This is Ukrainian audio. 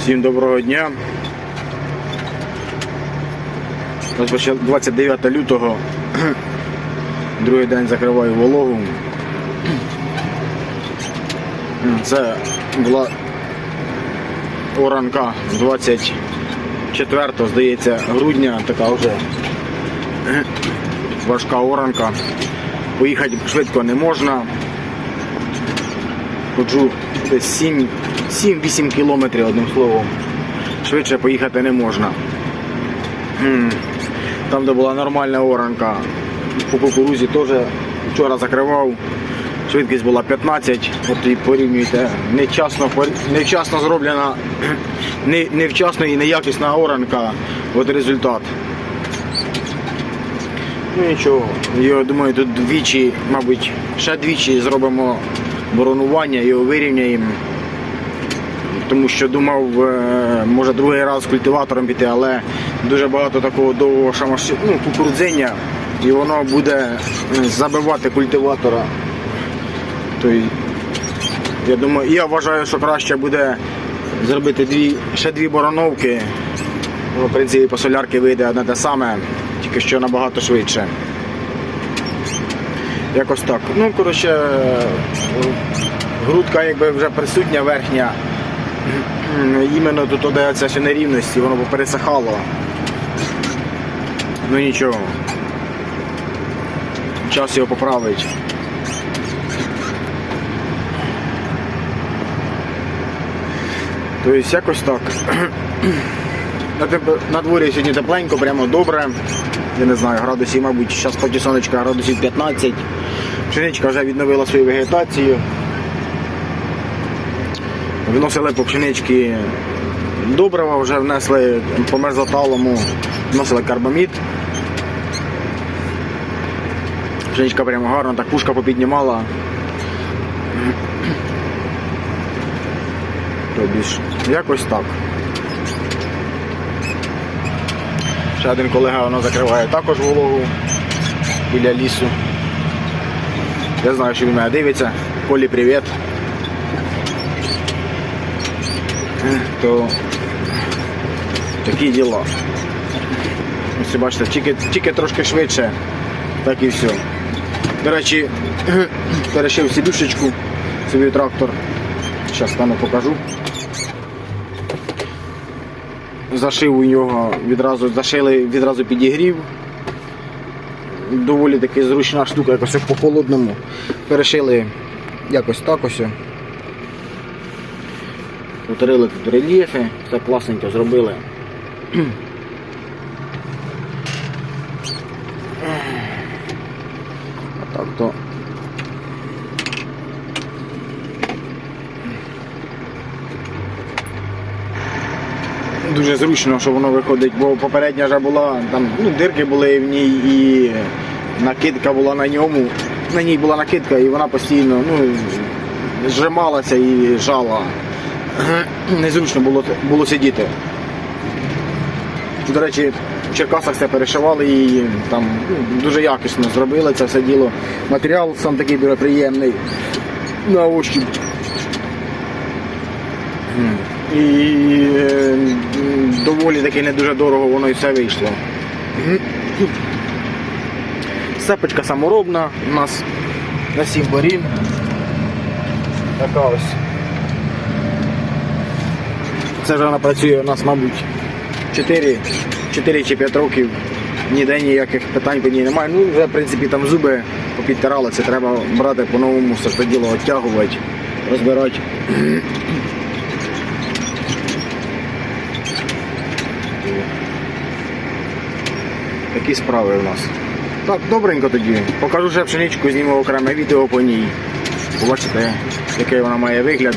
Всім доброго дня. 29 лютого. Другий день закриваю вологу. Це була оранка 24, здається, грудня, така вже важка оранка. Поїхати швидко не можна. Ходжу десь 7 7-8 кілометрів одним словом. Швидше поїхати не можна. Там, де була нормальна оранка, по кукурузі теж вчора закривав. Швидкість була 15, от і порівнюйте. Невчасно, невчасно зроблена, не- невчасно і неякісна оранка. От результат. Ну нічого. Я думаю, тут двічі, мабуть, ще двічі зробимо боронування, його вирівняємо. Тому що думав, е, може другий раз культиватором піти, але дуже багато такого довгого шамаші, ну, кукурудзиння, і воно буде е, забивати культиватора. Тобто, я думаю, я вважаю, що краще буде зробити дві, ще дві бороновки. Ну, В принципі, по солярки вийде одне те саме, тільки що набагато швидше. Якось так. Ну, коротше, е, грудка якби вже присутня верхня. Іменно тут де ще нерівність, і воно пересихало. Ну нічого. Час його поправить. Тобто якось так. На, дворі сьогодні тепленько, прямо добре. Я не знаю, градусів, мабуть, зараз поки сонечка градусів 15. Пшеничка вже відновила свою вегетацію. Вносили по пшенички добрива, вже внесли по мерзоталому, вносили карбамід. Пшеничка прямо гарна, так пушка попіднімала. Тобі ж якось так. Ще один колега воно закриває також вологу біля лісу. Я знаю, що він мене дивиться. Колі, привіт. То такі діла. Ось бачите, тільки, тільки трошки швидше, так і все. До речі, перешив сідушечку, собі трактор. Зараз стану покажу. Зашив у нього відразу, зашили, відразу підігрів. Доволі таки зручна штука, якось по холодному. Перешили якось так ось. Повторили тут рельєфи, все класненько зробили. А так то. Дуже зручно, що воно виходить, бо попередня вже була, там ну, дирки були в ній і накидка була на ньому. На ній була накидка і вона постійно ну, зжималася і жала. Незручно було, було сидіти. До речі, в Черкасах все перешивали і там ну, дуже якісно зробили це все діло. Матеріал сам такий дуже приємний на ощупь. І е, доволі таки не дуже дорого воно і все вийшло. Сепочка саморобна у нас на 7 борін. Така ось. Це вже вона працює у нас, мабуть, 4, 4 чи 5 років. Ніде ніяких питань по ній немає. Ну, вже, в принципі, там зуби попідтирали, це треба брати по-новому, все це діло оттягувати, розбирати. Такі справи у нас. Так, добренько тоді. Покажу ще пшеничку, зніму окреме відео по ній. Побачите, який вона має вигляд.